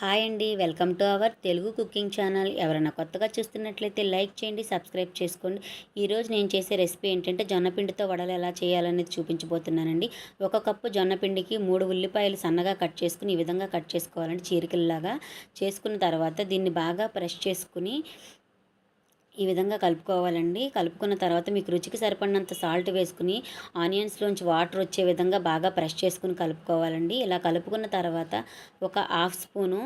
Hi అండి welcome to our Telugu cooking channel. ఎవరైనా కొత్తగా చూస్తున్నట్లయితే లైక్ చేయండి సబ్స్క్రైబ్ చేసుకోండి. ఈరోజు నేను చేసే రెసిపీ ఏంటంటే జొన్నపిండితో వడలు ఎలా చేయాలనేది చూపించబోతున్నానండి. ఒక కప్పు జొన్నపిండికి మూడు ఉల్లిపాయలు సన్నగా కట్ చేసుకుని ఈ విధంగా కట్ చేసుకోవాలండి చీరికల్లాగా. చేసుకున్న తర్వాత దీన్ని బాగా ప్రెష్ చేసుకుని ఈ విధంగా కలుపుకోవాలండి. కలుపుకున్న తర్వాత మీకు రుచికి సరిపడినంత సాల్ట్ వేసుకుని ఆనియన్స్లోంచి వాటర్ వచ్చే విధంగా బాగా ప్రెష్ చేసుకుని కలుపుకోవాలండి. ఇలా కలుపుకున్న తర్వాత ఒక హాఫ్ స్పూను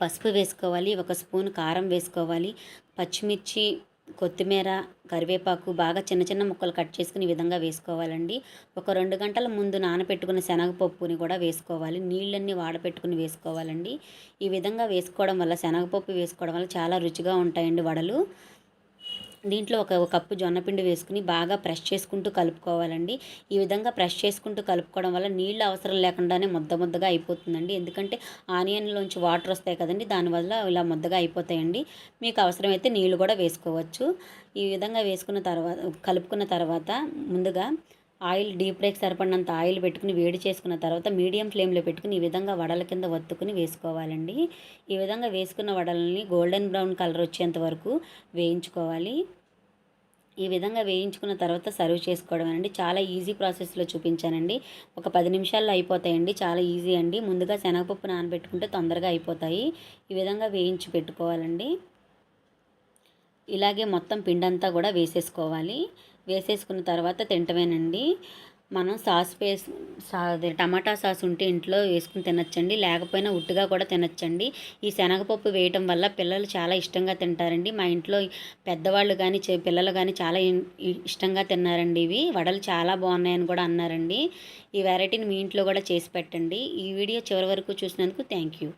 పసుపు వేసుకోవాలి ఒక స్పూన్ కారం వేసుకోవాలి పచ్చిమిర్చి కొత్తిమీర కరివేపాకు బాగా చిన్న చిన్న ముక్కలు కట్ చేసుకుని ఈ విధంగా వేసుకోవాలండి. ఒక రెండు గంటల ముందు నానబెట్టుకున్న శనగపప్పుని కూడా వేసుకోవాలి. నీళ్ళన్నీ వాడపెట్టుకుని వేసుకోవాలండి. ఈ విధంగా వేసుకోవడం వల్ల శనగపప్పు వేసుకోవడం వల్ల చాలా రుచిగా ఉంటాయండి వడలు. దీంట్లో ఒక కప్పు జొన్నపిండి వేసుకుని బాగా ప్రెష్ చేసుకుంటూ కలుపుకోవాలండి. ఈ విధంగా ప్రెష్ చేసుకుంటూ కలుపుకోవడం వల్ల నీళ్ళు అవసరం లేకుండానే ముద్ద ముద్దగా అయిపోతుందండి. ఎందుకంటే ఆనియన్లోంచి వాటర్ వస్తాయి కదండి దానివల్ల ఇలా ముద్దగా అయిపోతాయండి. మీకు అవసరమైతే నీళ్ళు కూడా వేసుకోవచ్చు. ఈ విధంగా వేసుకున్న తర్వాత కలుపుకున్న తర్వాత ముందుగా ఆయిల్ డీప్ ఫ్రైకి సరిపడినంత ఆయిల్ పెట్టుకుని వేడి చేసుకున్న తర్వాత మీడియం ఫ్లేమ్లో పెట్టుకుని ఈ విధంగా వడల కింద వత్తుకుని వేసుకోవాలండి. ఈ విధంగా వేసుకున్న వడలని గోల్డెన్ బ్రౌన్ కలర్ వచ్చేంత వరకు వేయించుకోవాలి. ఈ విధంగా వేయించుకున్న తర్వాత సర్వ్ చేసుకోవడం అండి. చాలా ఈజీ ప్రాసెస్లో చూపించానండి. ఒక పది నిమిషాల్లో అయిపోతాయండి. చాలా ఈజీ అండి. ముందుగా శనగపప్పు నానబెట్టుకుంటే తొందరగా అయిపోతాయి. ఈ విధంగా వేయించి పెట్టుకోవాలండి. ఇలాగే మొత్తం పిండంతా కూడా వేసేసుకోవాలి. వేసేసుకున్న తర్వాత తింటమేనండి. మనం సాస్ వేసు సా టమాటా సాస్ ఉంటే ఇంట్లో వేసుకుని తినచ్చండి. లేకపోయినా ఉట్టుగా కూడా తినచ్చండి. ఈ శనగపప్పు వేయటం వల్ల పిల్లలు చాలా ఇష్టంగా తింటారండి. మా ఇంట్లో పెద్దవాళ్ళు కానీ పిల్లలు కానీ చాలా ఇష్టంగా తిన్నారండి ఇవి. వడలు చాలా బాగున్నాయని కూడా అన్నారండి. ఈ వెరైటీని మీ ఇంట్లో కూడా చేసి పెట్టండి. ఈ వీడియో చివరి వరకు చూసినందుకు థ్యాంక్ యూ.